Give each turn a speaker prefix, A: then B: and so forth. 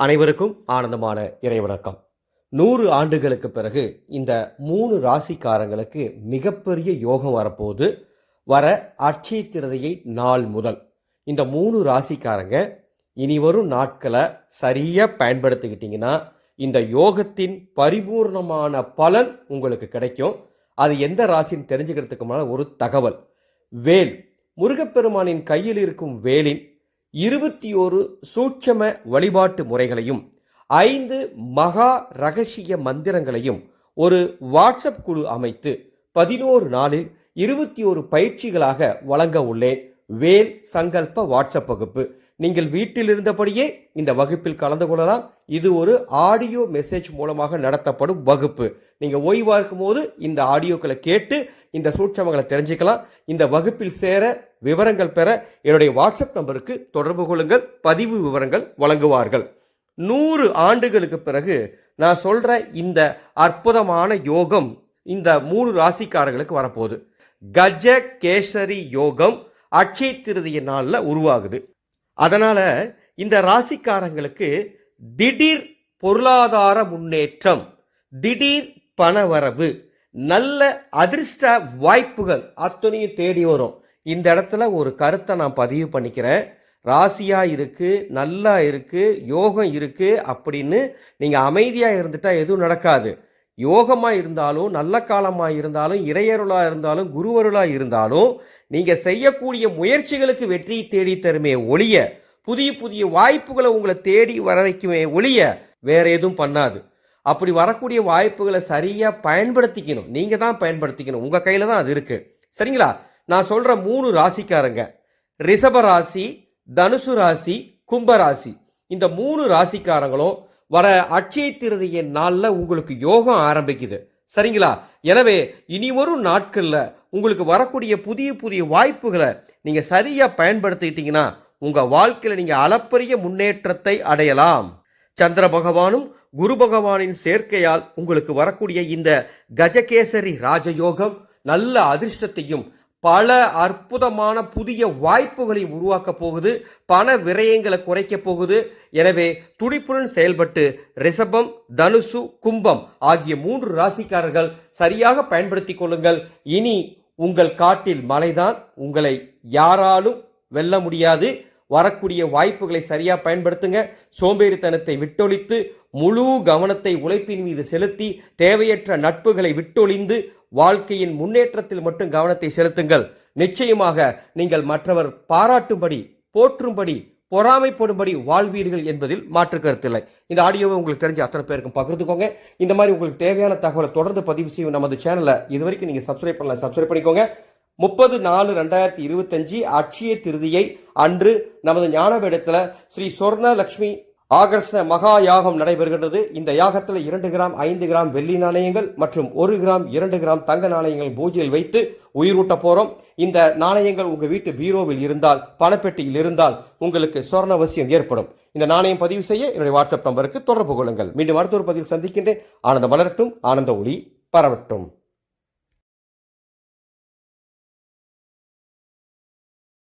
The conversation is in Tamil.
A: அனைவருக்கும் ஆனந்தமான இறைவணக்கம். நூறு ஆண்டுகளுக்கு பிறகு இந்த மூணு ராசிக்காரங்களுக்கு மிகப்பெரிய யோகம் வரப்போது வர அட்சய திருதையை நாள் முதல். இந்த மூணு ராசிக்காரங்க இனி வரும் நாட்களை சரியாக பயன்படுத்திக்கிட்டிங்கன்னா இந்த யோகத்தின் பரிபூர்ணமான பலன் உங்களுக்கு கிடைக்கும். அது எந்த ராசின்னு தெரிஞ்சுக்கிறதுக்குமான ஒரு தகவல். வேல். முருகப்பெருமானின் கையில் இருக்கும் வேலின் இருபத்தி ஒரு சூட்சம வழிபாட்டு முறைகளையும் ஐந்து மகா ரகசிய மந்திரங்களையும் ஒரு வாட்ஸ்அப் குழு அமைத்து பதினோரு நாளில் இருபத்தி ஒரு பயிற்சிகளாக வழங்க உள்ளேன். வேல் சங்கல்ப வாட்ஸ்அப் வகுப்பு. நீங்கள் வீட்டில் இருந்தபடியே இந்த வகுப்பில் கலந்து கொள்ளலாம். இது ஒரு ஆடியோ மெசேஜ் மூலமாக நடத்தப்படும் வகுப்பு. நீங்கள் ஓய்வாக இருக்கும்போது இந்த ஆடியோக்களை கேட்டு இந்த சூட்சமங்களை தெரிஞ்சுக்கலாம். இந்த வகுப்பில் சேர விவரங்கள் பெற என்னுடைய வாட்ஸ்அப் நம்பருக்கு தொடர்பு கொள்ளுங்கள். பதிவு விவரங்கள் வழங்குவார்கள். நூறு ஆண்டுகளுக்கு பிறகு நான் சொல்கிற இந்த அற்புதமான யோகம் இந்த மூணு ராசிக்காரர்களுக்கு வரப்போகுது. கஜ கேசரி யோகம் அட்சய திருதிய நாளில் உருவாகுது. அதனால் இந்த ராசிக்காரங்களுக்கு திடீர் பொருளாதார முன்னேற்றம் திடீர் பணவரவு நல்ல அதிர்ஷ்ட வாய்ப்புகள் அத்தனையும் தேடி வரும். இந்த இடத்துல ஒரு கருத்தை நான் பதிவு பண்ணிக்கிறேன். ராசியாக இருக்குது நல்லா இருக்குது யோகம் இருக்குது அப்படின்னு நீங்கள் அமைதியாக இருந்துட்டால் எதுவும் நடக்காது. யோகமாக இருந்தாலும் நல்ல காலமாக இருந்தாலும் இறையருளாக இருந்தாலும் குருவருளாக இருந்தாலும் நீங்கள் செய்யக்கூடிய முயற்சிகளுக்கு வெற்றி தேடி தருமே ஒழிய புதிய புதிய வாய்ப்புகளை உங்களை தேடி வர வைக்குமே ஒழிய வேற எதுவும் பண்ணாது. அப்படி வரக்கூடிய வாய்ப்புகளை சரியாக பயன்படுத்திக்கணும். நீங்கள் தான் பயன்படுத்திக்கணும். உங்கள் கையில் தான் அது இருக்குது சரிங்களா? நான் சொல்கிற மூணு ராசிக்காரங்க. ரிஷப ராசி தனுசு ராசி கும்ப ராசி. இந்த மூணு ராசிக்காரங்களும் வர அட்சய திருதியின் நாளில் உங்களுக்கு யோகம் ஆரம்பிக்குது. சரிங்களா? எனவே இனி வரும் நாட்களில் உங்களுக்கு வரக்கூடிய புதிய புதிய வாய்ப்புகளை நீங்கள் சரியாக பயன்படுத்திக்கிட்டீங்கன்னா உங்கள் வாழ்க்கையில் நீங்கள் அளப்பரிய முன்னேற்றத்தை அடையலாம். சந்திர பகவானும் குரு பகவானின் சேர்க்கையால் உங்களுக்கு வரக்கூடிய இந்த கஜகேசரி ராஜயோகம் நல்ல அதிர்ஷ்டத்தையும் பல அற்புதமான புதிய வாய்ப்புகளை உருவாக்க போகுது பண விரயங்களை குறைக்க போகுது. எனவே துடிப்புடன் செயல்பட்டு ரிஷபம் தனுசு கும்பம் ஆகிய மூன்று ராசிக்காரர்கள் சரியாக பயன்படுத்தி கொள்ளுங்கள். இனி உங்கள் காட்டில் மழைதான் உங்களை யாராலும் வெல்ல முடியாது. வரக்கூடிய வாய்ப்புகளை சரியாக பயன்படுத்துங்க. சோம்பேறித்தனத்தை விட்டொழித்து முழு கவனத்தை உழைப்பின் மீது செலுத்தி தேவையற்ற நட்புகளை விட்டொழிந்து வாழ்க்கையின் முன்னேற்றத்தில் மட்டும் கவனத்தை செலுத்துங்கள். நிச்சயமாக நீங்கள் மற்றவர் பாராட்டும்படி போற்றும்படி பொறாமைப்படும்படி வாழ்வீர்கள் என்பதில் மாற்று கருத்தில்லை இந்த ஆடியோவை உங்களுக்கு தெரிஞ்ச அத்தனை பேருக்கும் பகிர்ந்துக்கோங்க. இந்த மாதிரி உங்களுக்கு தேவையான தகவலை தொடர்ந்து பதிவு செய்யும் நமது சேனலை இது வரைக்கும் நீங்கள் சப்ஸ்கிரைப் பண்ணல சப்ஸ்கிரைப் பண்ணிக்கோங்க. முப்பது நாலு ரெண்டாயிரத்தி இருபத்தஞ்சு அட்சய திருதியை அன்று நமது ஞானபீடத்தில் ஸ்ரீ சொர்ண லக்ஷ்மி ஆகர்ஷ மகா யாகம் நடைபெறுகின்றது. இந்த யாகத்தில் இரண்டு கிராம் ஐந்து கிராம் வெள்ளி நாணயங்கள் மற்றும் ஒரு கிராம் இரண்டு கிராம் தங்க நாணயங்கள் பூஜையில் வைத்து உயிரூட்ட போகிறோம் இந்த நாணயங்கள் உங்கள் வீட்டு பீரோவில் இருந்தால் பணப்பெட்டியில் இருந்தால் உங்களுக்கு சொர்ணவசியம் ஏற்படும். இந்த நாணயம் பதிவு செய்ய என்னுடைய வாட்ஸ்அப் நம்பருக்கு தொடர்பு கொள்ளுங்கள். மீண்டும் அடுத்த ஒரு பதிவில் சந்திக்கின்றேன். ஆனந்த மலரட்டும் ஆனந்த ஒளி பரவட்டும்.